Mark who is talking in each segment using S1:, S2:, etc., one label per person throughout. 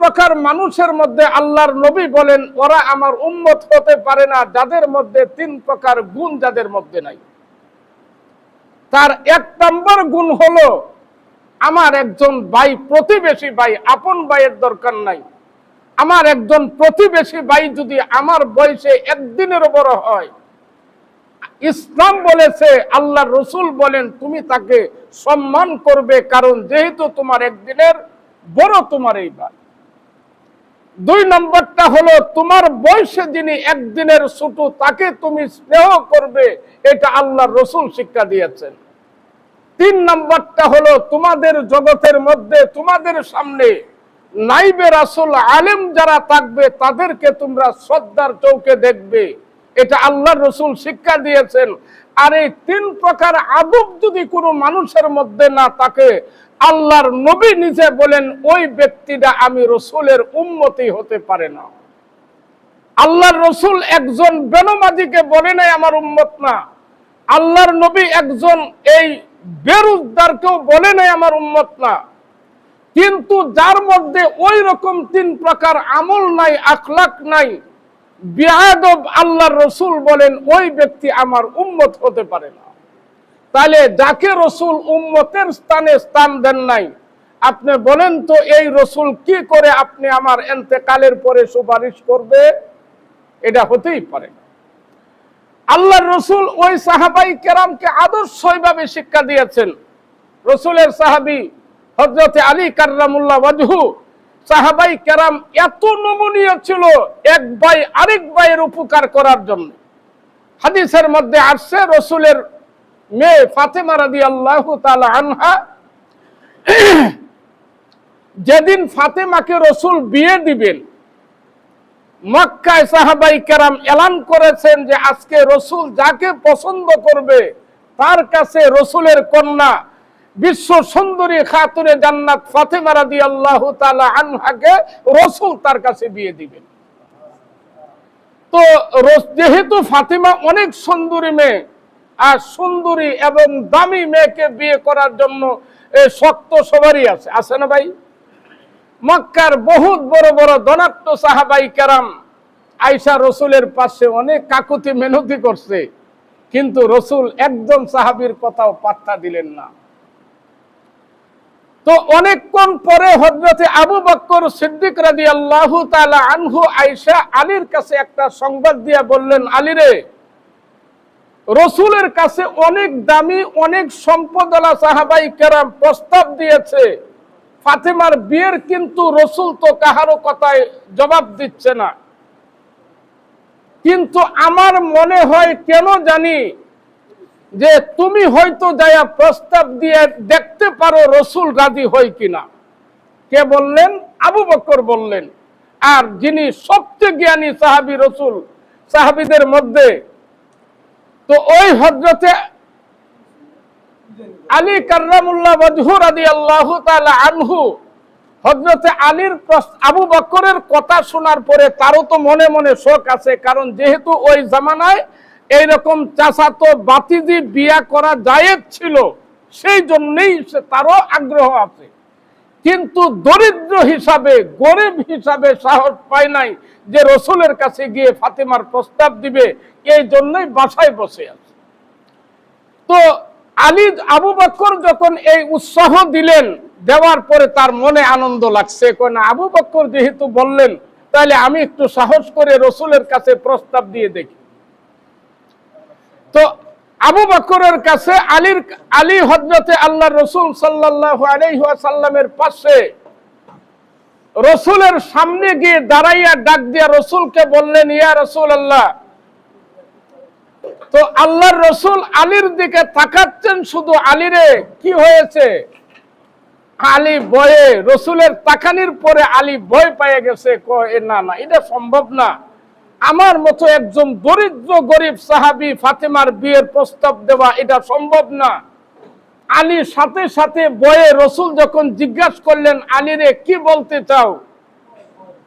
S1: প্রকার মানুষের মধ্যে আল্লাহর নবী বলেন, ওরা আমার উম্মত হতে পারে না, যাদের মধ্যে তিন প্রকার গুণ যাদের মধ্যে নাই। তার এক নম্বর গুণ হলো, আমার একজন ভাই প্রতিবেশী ভাই, আপন ভাইয়ের দরকার নাই। আমার একজন প্রতিবেশী ভাই যদি আমার বয়সে একদিনের বড় হয়, ইসলাম বলেছে আল্লাহ রসুল বলেন, তুমি তাকে সম্মান করবে, কারণ যেহেতু তোমার একদিনের, বড় তোমার এই ভাই। দুই নম্বরটা হলো, তোমার বয়সে যিনি একদিনের ছোট, তাকে তুমি স্নেহ করবে, এটা আল্লাহ রসুল শিক্ষা দিয়েছেন। তিন নম্বরটা হলো, তোমাদের জগতের মধ্যে, তোমাদের সামনে নাইবে রাসুল, আলেম যারা থাকবে, তাদেরকে তোমরা শ্রদ্ধার চৌকে দেখবে। এটা আল্লাহ রসুল শিক্ষা দিয়েছেন। আর এই তিন প্রকার আদব যদি কোনো মানুষের মধ্যে না থাকে আল্লাহর নবী নিজে বলেন, ওই ব্যক্তিটা আমি রসুলের উন্মতি হতে পারে না। আল্লাহর রসুল একজন বেনমাজিকে বলে নাই, আমার উম্মত না। আল্লাহর নবী একজন এই বেরুজদারকেও বলে নাই, আমার উম্মত না। কিন্তু যার মধ্যে ওই রকম তিন প্রকার আমল নাই, আখলাক নাই বিয়াদব আল্লাহর রসুল বলেন, ওই ব্যক্তি আমার উম্মত হতে পারে না। তাহলে যাকে রসুল উম্মতের স্থানে স্থান দেন নাই, আপনি বলেন তো এই রসুল কি করে আপনি আমার এন্তেকালের পরে সুপারিশ করবে? এটা হতেই পারে আল্লাহ রসুল ওই সাহাবাই কেরামকে আদর্শভাবে শিক্ষা দিয়েছেন। রসুলের সাহাবি হজরতে আলী কার্রামুল্লাহ সাহাবাই কেরাম এত নমনীয় ছিল এক ভাই আরেক ভাইয়ের উপকার করার জন্য। হাদিসের মধ্যে আসছে রসুলের মেয়ে ফাতেমা রাদি আল্লাহ আনহা। যেদিন ফাতেমাকে রসুল বিয়ে দিবেন, মক্কায় সাহাবাই কেরাম এলান করেছেন যে আজকে রসুল যাকে পছন্দ করবে, তার কাছে রসুলের কন্যা বিশ্ব সুন্দরী খাতুনে জান্নাত ফাতেমা রাদি আল্লাহ আনহাকে রসুল তার কাছে বিয়ে দিবেন। তো যেহেতু ফাতিমা অনেক সুন্দরী মেয়ে আর সুন্দরী এবং দামি মেয়েকে বিয়ে করার জন্য শক্ত সবারই আছে। আছে না ভাই? মক্কার বহুত বড় বড় ধনাত্ম সাহাবাই কেরাম আইসা রসুলের পাশে অনেক কাকুতি মেনতি করছে, কিন্তু রসুল একদম সাহাবীর কথাও পাত্তা দিলেন না। তো অনেকক্ষণ পরে হজরতে আবু বক্কর সিদ্দিক রাজি আল্লাহ আনহু আইসা আলীর কাছে একটা সংবাদ দিয়া বললেন, আলী রে রসুলের কাছে অনেক দামি, অনেক সম্পদলা সাহাবাই কেরাম প্রস্তাব দিয়েছে। ফাতেমার বিয়ের কিন্তু রসুল তো কাহারও কথায় জবাব দিচ্ছে না। কিন্তু আমার মনে হয় কেন জানি যে তুমি হয়তো যায়া প্রস্তাব দিয়ে দেখতে পারো রসুল রাজি হয় কিনা। কে বললেন? আবু বকর বললেন। আর যিনি সবচেয়ে জ্ঞানী সাহাবি রসুল, সাহাবিদের মধ্যে তো ওই হজরতে আলী কার্রামুল্লাহ মজহুর আদি আল্লাহ আনহু হজরতে আলীর আবু বকরের কথা শোনার পরে তারও তো মনে মনে শোক আছে, কারণ যেহেতু ওই জামানায় এইরকম চাচাতো বাতিজি বিয়া করা জায়েজ ছিল, সেই জন্যই তারও আগ্রহ আছে। কিন্তু দরিদ্র হিসাবে, গরিব হিসাবে সাহস পায় নাই যে রসুলের কাছে গিয়ে ফাতেমার প্রস্তাব দিবে। এই জন্যই বাসায় বসে আছে। তো আলী আবু বক্কর যখন এই উৎসাহ দিলেন, দেওয়ার পরে তার মনে আনন্দ লাগছে। কয়, না, আবু বক্কর যেহেতু বললেন, তাহলে আমি একটু সাহস করে রসুলের কাছে প্রস্তাব দিয়ে দেখি। তো আবু বকরের কাছে আলীর, আলী হজরতে আল্লাহ রসুল সাল্লাহ আলাইসাল্লামের পাশে রসুলের সামনে গিয়ে দাঁড়াইয়া ডাক দিয়া রসুলকে বললেন, ইয়া রসুল আল্লাহ তো আল্লাহর রসুল আলীর দিকে তাকাচ্ছেন, শুধু আলীরে কি হয়েছে? আলী বয়ে রসুলের তাকানির পরে আলী ভয় পেয়ে গেছে, কয় না না, এটা সম্ভব না। আমার মতো একজন দরিদ্র, গরিব সাহাবি ফাতেমার বিয়ের প্রস্তাব দেওয়া এটা সম্ভব না। আলী সাথে সাথে বয়ে রসুল যখন জিজ্ঞাসা করলেন আলীরে কি বলতে চাও?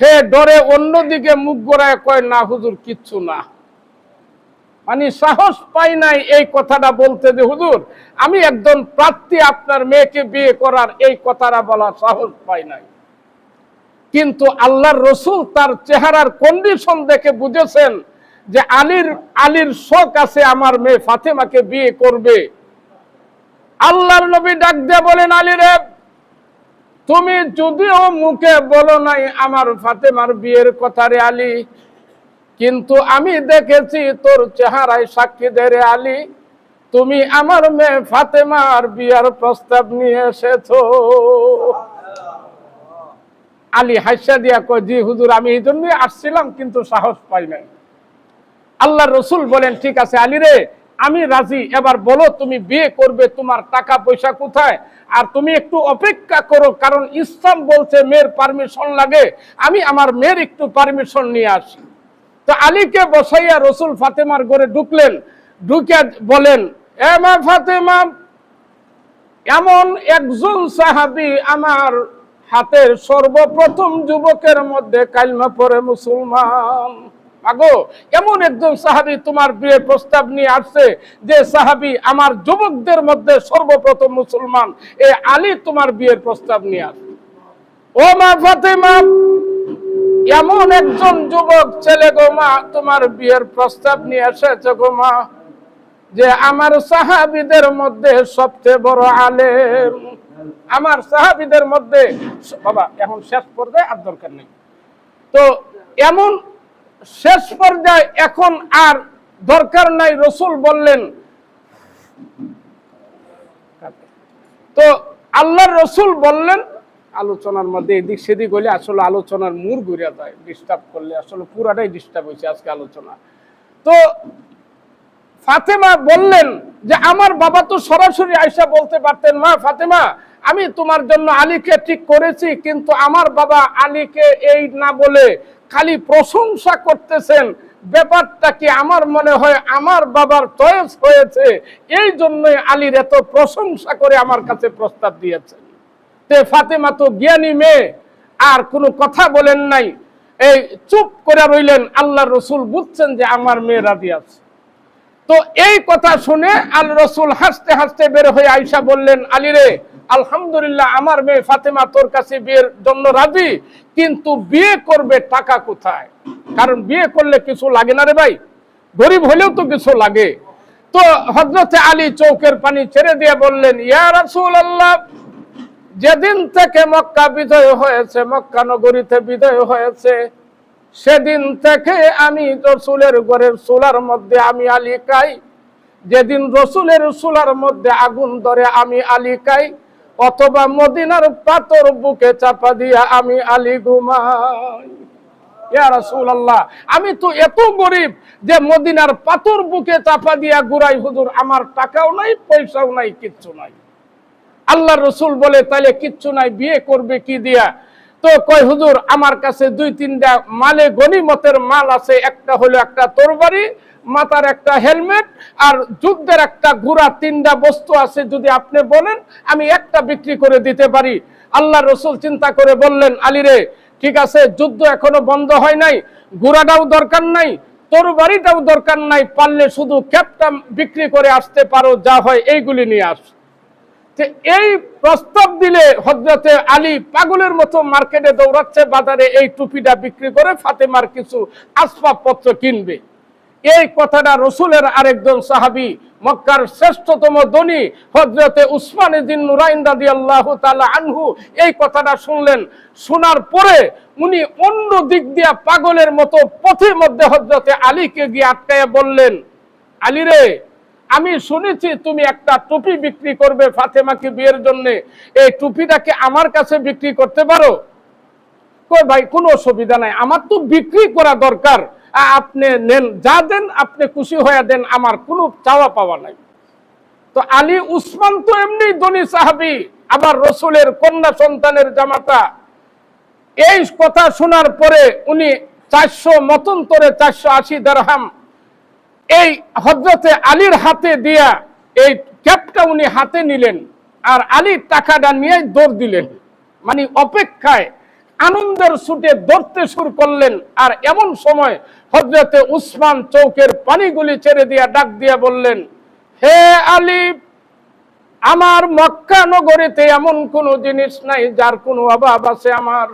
S1: হে ডরে অন্যদিকে মুখ গোড়ায় কয়, না হুজুর, কিচ্ছু না। মানে সাহস পাই নাই এই কথাটা বলতে যে, হুজুর, আমি একজন প্রার্থী আপনার মেয়েকে বিয়ে করার এই কথাটা বলা সাহস পাই নাই। কিন্তু আল্লাহর রসুল তার চেহারার কন্ডিশন দেখে বুঝেছেন যে আলীর আলীর শোক আছে আমার মেয়ে ফাতেমাকে বিয়ে করবে। আল্লাহর নবী ডাক দিয়ে বলেন, আলী রে, তুমি যদিও মুখে বলো নাই আমার ফাতেমার বিয়ের কথা রে আলী, কিন্তু আমি দেখেছি তোর চেহারায় সাক্ষী দে রে আলী, তুমি আমার মেয়ে ফাতেমার বিয়ার প্রস্তাব নিয়ে এসেছ। আলী হাসা দিয়া কয়, জি হুজুর, আমি এই জন্যই আসছিলাম, কিন্তু সাহস পাই নাই। আল্লাহ রসুল বলেন, ঠিক আছে আলী রে, আমি রাজি। এবার বলো, তুমি বিয়ে করবে, তোমার টাকা পয়সা কোথায়? আর তুমি একটু অপেক্ষা করো, কারণ ইসলাম বলছে, মেয়ের পারমিশন লাগে। আমি আমার মেয়ের একটু পারমিশন নিয়ে আসি। তো আলীকে বসাইয়া রসুল ফাতেমার ঘরে ঢুকলেন। ঢুকে বলেন, এ মা ফাতেমা, এমন একজন সাহাবি আমার হাতের সর্বপ্রথম যুবকের মধ্যে কালমা পরে মুসলমান। আগো, এমন একজন সাহাবি তোমার বিয়ের প্রস্তাব নিয়ে আসছে যে সাহাবি আমার যুবকদের মধ্যে সর্বপ্রথম মুসলমান। এ আলী তোমার বিয়ের প্রস্তাব নিয়ে আসছে ও মা ফাতেমা, এমন একজন যুবক ছেলে গো মা, তোমার বিয়ের প্রস্তাব নিয়ে এসেছে গো মা, যে আমার সাহাবিদের মধ্যে সবচেয়ে বড় আলেম। আমার সাহাবিদের মধ্যে বাবা, এখন শেষ পর্যায়ে আর দরকার নেই। তো এমন শেষ পর্যায়ে এখন আর দরকার নাই, রসুল বললেন, তো আল্লাহর রসুল বললেন, আলোচনার মধ্যে এদিক সেদিক হলে আসলে আলোচনার মূর ঘুরে যায় ডিস্টার্ব করলে আসলে পুরাটাই ডিস্টার্ব হয়েছে আজকে আলোচনা। তো ফাতেমা বললেন যে, আমার বাবা তো সরাসরি আয়সা বলতে পারতেন, মা, ফাতেমা আমি তোমার জন্য আলীকে ঠিক করেছি, কিন্তু আমার বাবা আলীকে এই না বলে খালি প্রশংসা করতেছেন। ব্যাপারটা কি আমার মনে হয় আমার বাবার চয়েস হয়েছে, এই জন্যই আলীর এত প্রশংসা করে আমার কাছে প্রস্তাব দিয়েছেন। তে ফাতেমা তো জ্ঞানী মেয়ে, আর কোনো কথা বলেন নাই। এই চুপ করে রইলেন আল্লাহ রসুল বুঝছেন যে আমার মেয়ে রাজি আছে। তো এই কথা শুনে আল রসুল হাসতে হাসতে বের হয়ে আইসা বললেন, আলী রে আলহামদুলিল্লাহ, আমার মেয়ে ফাতেমা তোর কাছে বিয়ের জন্য রাজি, কিন্তু বিয়ে করবে টাকা কোথায়? কারণ বিয়ে করলে কিছু লাগে না রে ভাই, গরিব হলেও তো কিছু লাগে। তো হজরতে আলী চৌকের পানি ছেড়ে দিয়ে বললেন, ইয়া রাসূল আল্লাহ যেদিন থেকে মক্কা বিজয় হয়েছে, মক্কা নগরীতে বিজয় হয়েছে, সেদিন থেকে আমি রসুলের ঘরের চুলার মধ্যে আমি আলী খাই যেদিন রসুলের চুলার মধ্যে আগুন ধরে আমি আলী খাই অথবা মদিনার পাথর বুকে চাপা দিয়া আমি আলী ঘুমাই। আমি তো এত গরিব যে মদিনার পাথর বুকে চাপা দিয়া ঘুরাই, হুজুর, আমার টাকাও নাই, পয়সাও নাই, কিচ্ছু নাই। আল্লাহ রসুল বলে তাহলে কিচ্ছু নাই, বিয়ে করবে কি দিয়া? তো কয়, হুজুর, আমার কাছে দুই, তিনটা মালে গনিমতের মাল আছে। একটা হলো একটা তরবারি, মাথার একটা হেলমেট, আর যুদ্ধের একটা ঘোড়া, তিনটা বস্তু আছে যদি আপনি বলেন, আমি একটা বিক্রি করে দিতে পারি। আল্লাহ রসুল চিন্তা করে বললেন আলিরে ঠিক আছে, যুদ্ধ এখনও বন্ধ হয় নাই, ঘোড়াটাও দরকার নাই তোর বাড়িটাও দরকার নাই, পারলে শুধু ক্যাপটা বিক্রি করে আসতে পারো, যা হয় এইগুলি নিয়ে আস। এই প্রস্তাব দিলে হজরতে আলী পাগলের মতো মার্কেটে দৌড়াচ্ছে, বাজারে এই টুপিটা বিক্রি করে ফাতেমার কিছু আসবাবপত্র কিনবে। এই কথাটা রসুলের আরেকজন সাহাবি, মক্কার শ্রেষ্ঠতম ধনী হজরতে উসমান দিন নুরাইন আল্লাহ তালা আনহু এই কথাটা শুনলেন। শোনার পরে উনি অন্য দিক দিয়া পাগলের মতো পথের মধ্যে হজরতে আলীকে গিয়ে আটকায় বললেন, আলী রে আমি শুনেছি তুমি একটা টুপি বিক্রি করবে ফাতেমাকে বিয়ের জন্য। এই টুপিটাকে আমার কাছে বিক্রি করতে পারো? ভাই, কোনো অসুবিধা নাই। আমার তো বিক্রি করা দরকার। আপনি নেন, যা দেন আপনি খুশি হয়ে দেন, আমার কোনো চাওয়া পাওয়া নাই। তো আলী উসমান তো এমনি ধনী সাহাবি, আবার রসুলের কন্যা সন্তানের জামাতা। এই কথা শোনার পরে উনি চারশো মতন্তরে চারশো আশি দেড়হাম এই হজরতে আলীর হাতে দিয়া এই ক্যাপটা উনি হাতে নিলেন আর আলীর টাকাটা নিয়ে দৌড় দিলেন। মানে অপেক্ষায় আনন্দের ছুটে দৌড়তে শুরু করলেন আর এমন সময় হজরতে উসমান চৌকের পানিগুলি ছেড়ে দিয়া ডাক দিয়া বললেন, হে আলী, আমার মক্কা নগরীতে এমন কোনো জিনিস নাই যার কোনো অভাব আছে আমার।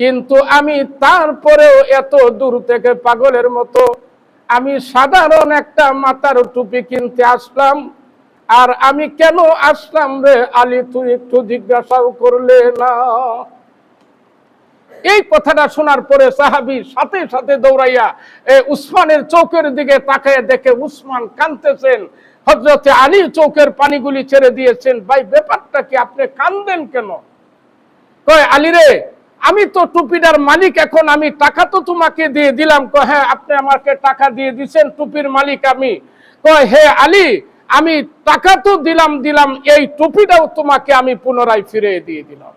S1: কিন্তু আমি তারপরেও এত দূর থেকে পাগলের মতো আমি সাধারণ একটা মাথার টুপি কিনতে আসলাম। আর আমি কেন আসলাম রে আলী, তুই একটু জিজ্ঞাসাও করলে না। এই কথাটা শোনার পরে সাহাবি সাথে সাথে দৌড়াইয়া উসমানের চৌকের দিকে তাকায় দেখে উসমান কানতেছেন হজরতে আলী চৌকের পানিগুলি ছেড়ে দিয়েছেন। ভাই, ব্যাপারটা কি আপনি কান্দেন কেন? কয়, আলী রে আমি তো টুপিটার মালিক, এখন আমি টাকা তো তোমাকে দিয়ে দিলাম। কয় হ্যাঁ আপনি আমাকে টাকা দিয়ে দিচ্ছেন টুপির মালিক আমি। কয়, হে আলী, আমি টাকা তো দিলাম দিলাম, এই টুপিটাও তোমাকে আমি পুনরায় ফিরে দিয়ে দিলাম।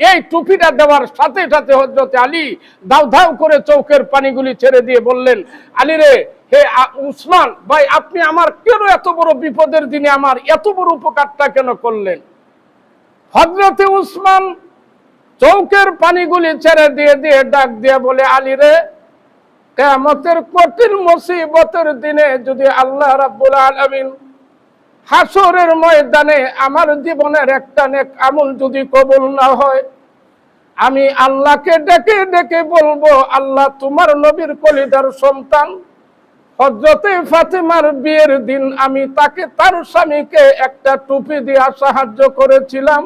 S1: এই টুপিটা দেওয়ার সাথে সাথে হজরত আলী ধাউ ধাউ করে চৌকের পানিগুলি ছেড়ে দিয়ে বললেন, আলী রে, হে উসমান, ভাই, আপনি আমার কেন এত বড় বিপদের দিনে আমার এত বড় উপকারটা কেন করলেন? হজরতে উসমান চৌকের পানিগুলি ছেড়ে দিয়ে দিয়ে ডাক দিয়ে বলে, আলী রে কেমতের কঠিন মুসিবতের দিনে যদি আল্লাহ রাব্বুল আলামিন হাসরের ময়দানে আমার জীবনের একটা নেক আমল যদি কবুল না হয়, আমি আল্লাহকে ডেকে ডেকে বলব, আল্লাহ তোমার নবীর কলিদার সন্তান হজরতে ফাতেমার বিয়ের দিন আমি তাকে তার স্বামীকে একটা টুপি দিয়া সাহায্য করেছিলাম।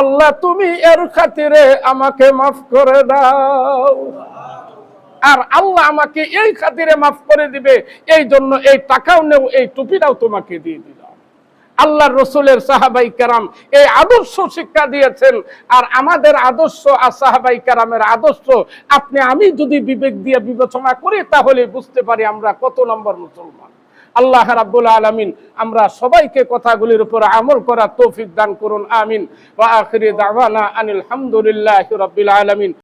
S1: আল্লাহ, তুমি এর খাতিরে আমাকে মাফ করে দাও। আর আল্লাহ আমাকে এই খাতিরে মাফ করে দিবে, এই জন্য এই টাকাও নেও, এই টুপিটাও তোমাকে দিয়ে দিলাম। আল্লাহ রসুলের সাহাবাই কারাম এই আদর্শ শিক্ষা দিয়েছেন। আর আমাদের আদর্শ আর সাহাবাই কারামের আদর্শ, আপনি, আমি যদি বিবেক দিয়ে বিবেচনা করি, তাহলে বুঝতে পারি আমরা কত নম্বর মুসলমান। আল্লাহ রাব্বুল আলামিন, আমরা সবাইকে কথাগুলির উপর আমল করার তৌফিক দান করুন, আমিন। ওয়া আখিরি দাওয়ানা আনিল হামদুলিল্লাহি রাব্বিল আলামিন।